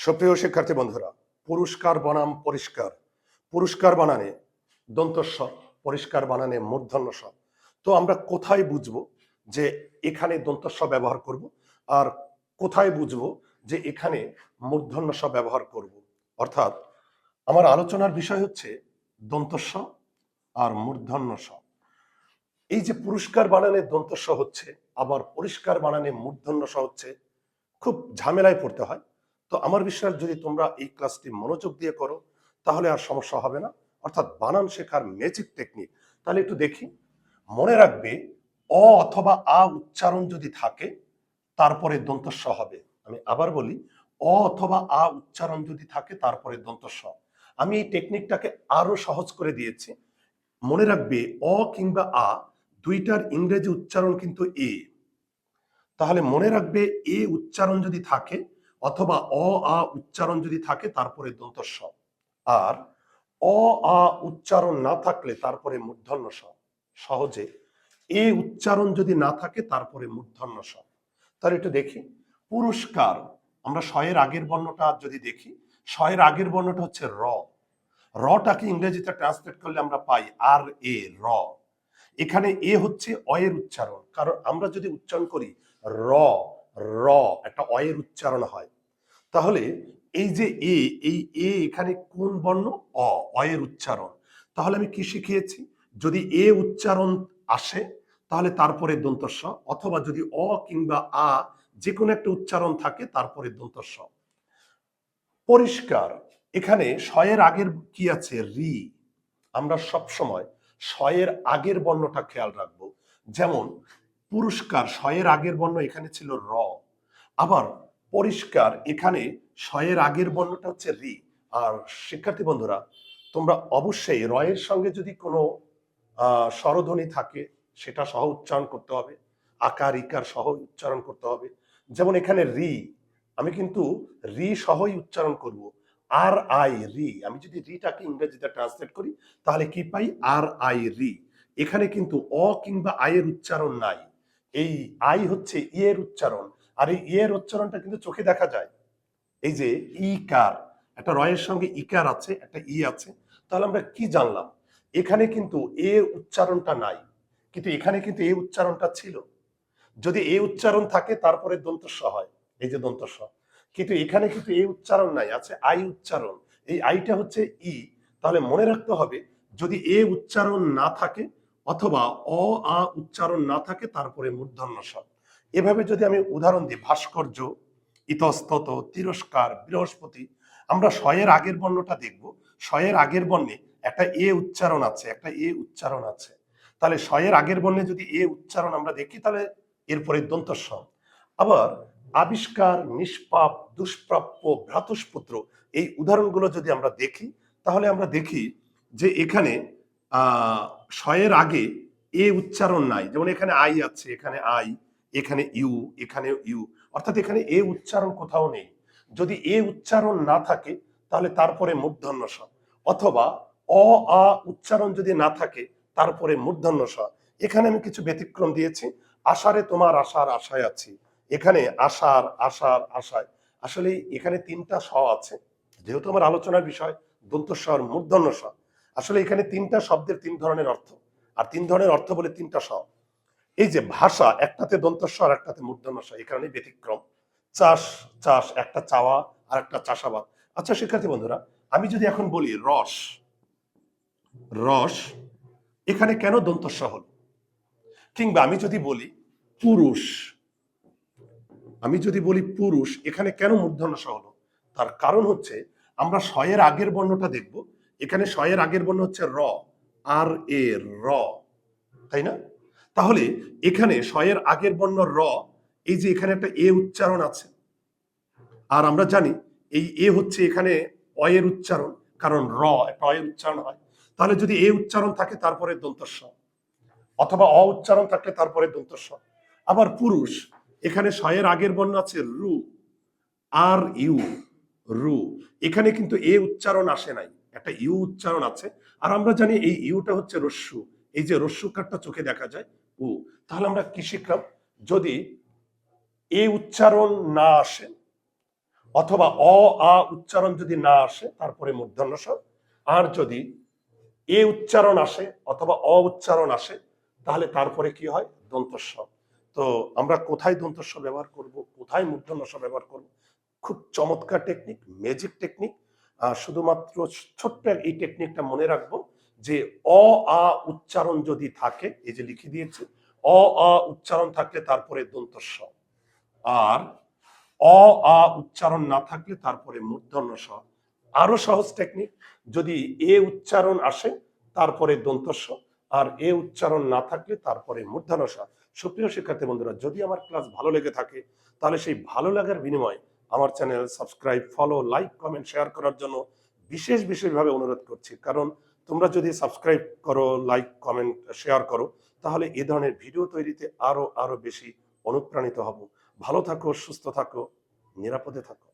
সুপ্রিয় শিক্ষার্থী বন্ধুরা, পুরস্কার বনাম পরিষ্কার। পুরস্কার বানানে দন্তস্ব, পরিষ্কার বানানে মূর্ধন্য স তো আমরা কোথায় বুঝব যে এখানে দন্তস্ব ব্যবহার করব আর কোথায় বুঝব যে এখানে মূর্ধন্য স ব্যবহার করব? অর্থাৎ আমার আলোচনার বিষয় হচ্ছে দন্তস্ব আর মূর্ধন্য স এই যে পুরস্কার বানানে দন্তস্ব হচ্ছে, আবার পরিষ্কার বানানে মূর্ধন্য স হচ্ছে, খুব ঝামেলায় পড়তে হয়। তো আমার বিশ্বাস যদি তোমরা এই ক্লাসটি মনোযোগ দিয়ে করো, তাহলে আর সমস্যা হবে না। অর্থাৎ বানান শেখার ম্যাজিক টেকনিক তাহলে একটু দেখি। মনে রাখবে, অ অথবা আ উচ্চারণ যদি থাকে, তারপরে দন্তস্ব হবে। আমি আবার বলি, অ অথবা আ উচ্চারণ যদি থাকে, তারপরে দন্তস্ব। আমি এই টেকনিকটাকে আরও সহজ করে দিয়েছি। মনে রাখবে, অ কিংবা আ দুইটার ইংরেজি উচ্চারণ কিন্তু এ। তাহলে মনে রাখবে, এ উচ্চারণ যদি থাকে অথবা অ, আ উচ্চারণ যদি থাকে, তারপরে দন্তস্ব আর অ, আ উচ্চারণ না থাকলে তারপরে মূর্ধন্য স। সহজে এ উচ্চারণ যদি না থাকে, তারপরে মূর্ধন্য স। তাহলে একটু দেখি। পুরস্কার, আমরা শয়ের আগের বর্ণটা যদি দেখি শয়ের আগের বর্ণটা হচ্ছে র। রটাকে ইংরেজিতে ট্রান্সলেট করলে আমরা পাই আর, এ, র। এখানে এ হচ্ছে অয়ের উচ্চারণ। কারণ আমরা যদি উচ্চারণ করি, র র, একটা অয়ের উচ্চারণ হয়। তাহলে এই যে এ, এই এ এখানে কোন বর্ণ? অ, অয়ের উচ্চারণ। তাহলে আমি কি শিখিয়েছি? যদি এ উচ্চারণ আসে, তাহলে তারপরে দন্তস্ব, অথবা যদি অ কিংবা আ যে কোনো একটা উচ্চারণ থাকে, তারপরে দন্তস্ব। পরিষ্কার। এখানে শয়ের আগের কি আছে? রি। আমরা সব সময় শয়ের আগের বর্ণটা খেয়াল রাখব। যেমন পুরস্কার শয়ের আগের বর্ণ এখানে ছিল র। আবার পরিষ্কার এখানে শয়ের আগের বর্ণটা হচ্ছে রি। আর শিক্ষার্থী বন্ধুরা, তোমরা অবশ্যই রয়ের সঙ্গে যদি কোনো স্বরধ্বনি থাকে, সেটা সহ উচ্চারণ করতে হবে। আকার, ইকার সহ উচ্চারণ করতে হবে। যেমন এখানে রি, আমি কিন্তু রি সহই উচ্চারণ করব। আর আই, রি। আমি যদি রিটাকে ইংরেজিতে ট্রান্সলেট করি, তাহলে কি পাই? আর আই, রি। এখানে কিন্তু অ কিংবা আয়ের উচ্চারণ নাই। এই আই হচ্ছে ইয়ের উচ্চারণ, আর এই ইয়ের উচ্চারণটা কিন্তু চোখে দেখা যায়। এই যে ইকার, একটা রয়ের সঙ্গে ইকার আছে, একটা ই আছে, তাহলে আমরা কি জানলাম? এখানে কিন্তু এ উচ্চারণটা নাই, কিন্তু এখানে কিন্তু এ উচ্চারণটা ছিল। যদি এ উচ্চারণ থাকে, তারপরে দন্তস্ব হয়, এই যে দন্তস্ব। কিন্তু এখানে কিন্তু এ উচ্চারণ নাই, আছে আই উচ্চারণ। এই আইটা হচ্ছে ই। তাহলে মনে রাখতে হবে, যদি এ উচ্চারণ না থাকে অথবা অ, আ উচ্চারণ না থাকে, তারপরে মূর্ধন্য স এভাবে যদি আমি উদাহরণ দিই, ভাস্কর্য, ইতস্তত, তিরস্কার, বৃহস্পতি, আমরা শয়ের আগের বর্ণটা দেখব। শয়ের আগের বর্ণে একটা এ উচ্চারণ আছে, একটা এ উচ্চারণ আছে। তাহলে শয়ের আগের বর্ণে যদি এ উচ্চারণ আমরা দেখি, তাহলে এরপরে দন্তস্ব আবার আবিষ্কার, নিষ্পাপ, দুষ্প্রাপ্য, ভ্রাতুষ্পুত্র, এই উদাহরণগুলো যদি আমরা দেখি, তাহলে আমরা দেখি যে এখানে শয়ের আগে এ উচ্চারণ নাই। যেমন এখানে আই আছে, এখানে আই, এখানে ইউ এখানে ইউ। অর্থাৎ এখানে এ উচ্চারণ কোথাও নেই। যদি এ উচ্চারণ না থাকে, তাহলে তারপরে মূর্ধন্য স অথবা অ, আ উচ্চারণ যদি না থাকে, তারপরে মূর্ধন্য স এখানে আমি কিছু ব্যতিক্রম দিয়েছি। আষাঢ়ে তোমার আশার আশায় আছি। এখানে আশার আশার আশায় আসলে এখানে তিনটা স আছে। যেহেতু আমার আলোচনার বিষয় দন্তস্বর মূর্ধন্য স আসলে এখানে তিনটা শব্দের তিন ধরনের অর্থ। আর তিন ধরনের অর্থ বলে তিনটা স। এই যে ভাষা, একটাতে দন্তস্ব আর একটাতে মূর্ধন্য স এই কারণে ব্যতিক্রম। চাষ চাষ, একটা চাওয়া আর একটা চাষাবাদ। আচ্ছা শিক্ষার্থী বন্ধুরা, আমি যদি এখন বলি রস রস এখানে কেন দন্তস্ব হলো? কিংবা আমি যদি বলি পুরুষ, আমি যদি বলি পুরুষ, এখানে কেন মূর্ধন্য স হলো? তার কারণ হচ্ছে আমরা শয়ের আগের বর্ণটা দেখব এখানে শয়ের আগের বর্ণ হচ্ছে র, আর এ র, তাই না? তাহলে এখানে শয়ের আগের বর্ণ র, এই যে এখানে একটা এ উচ্চারণ আছে। আর আমরা জানি এই এ হচ্ছে এখানে অয়ের উচ্চারণ, কারণ র একটা অয়ের উচ্চারণ হয়। তাহলে যদি এ উচ্চারণ থাকে তারপরে দন্তস্ব, অথবা অ উচ্চারণ থাকলে তারপরে দন্তস্ব। আবার পুরুষ, এখানে শয়ের আগের বর্ণ আছে রু, আর ইউ, রু। এখানে কিন্তু এ উচ্চারণ আসে নাই। একটা ইউ উচ্চারণ আছে। আর আমরা জানি এই ইউটা হচ্ছে রস্যু। এই যে রস্যুকারটা চোখে দেখা যায়, উ, তাহলে আমরা কি শিখলাম? যদি এ উচ্চারণ না আসে, অথবা অ, আ উচ্চারণ যদি না আসে, তারপরে মূর্ধন্য স আর যদি এ উচ্চারণ আসে অথবা অ উচ্চারণ আসে, তাহলে তারপরে কি হয়? দন্তস্ব তো আমরা কোথায় দন্তস্ব ব্যবহার করব? কোথায় মূর্ধন্য ব্যবহার করব? খুব চমৎকার টেকনিক ম্যাজিক টেকনিক শুধুমাত্র ছোট্ট এই টেকনিকটা মনে রাখব যে অ, আ, উচ্চারণ যদি থাকে, এই যে লিখে দিয়েছে, অ, আ, উচ্চারণ থাকলে তারপরে দন্তস্ব। আর অ, আ, উচ্চারণ না থাকলে তারপরে মূর্ধন্য স আরও সহজ টেকনিক যদি এ উচ্চারণ আসে, তারপরে দন্তস্ব, আর এ উচ্চারণ না থাকলে তারপরে মূর্ধন্য স সুপ্রিয় শিক্ষার্থী বন্ধুরা, যদি আমার ক্লাস ভালো লেগে থাকে, তাহলে সেই ভালো লাগার বিনিময়ে আমার channel subscribe follow like comment share করার জন্য বিশেষ বিশেষভাবে অনুরোধ করছি। কারণ তোমরা যদি সাবস্ক্রাইব করো লাইক কমেন্ট শেয়ার করো, তাহলে এ ধরনের ভিডিও তৈরিতে আরও আরও বেশি অনুপ্রাণিত হব। ভালো থাকো, সুস্থ থাকো, নিরাপদে থাকো।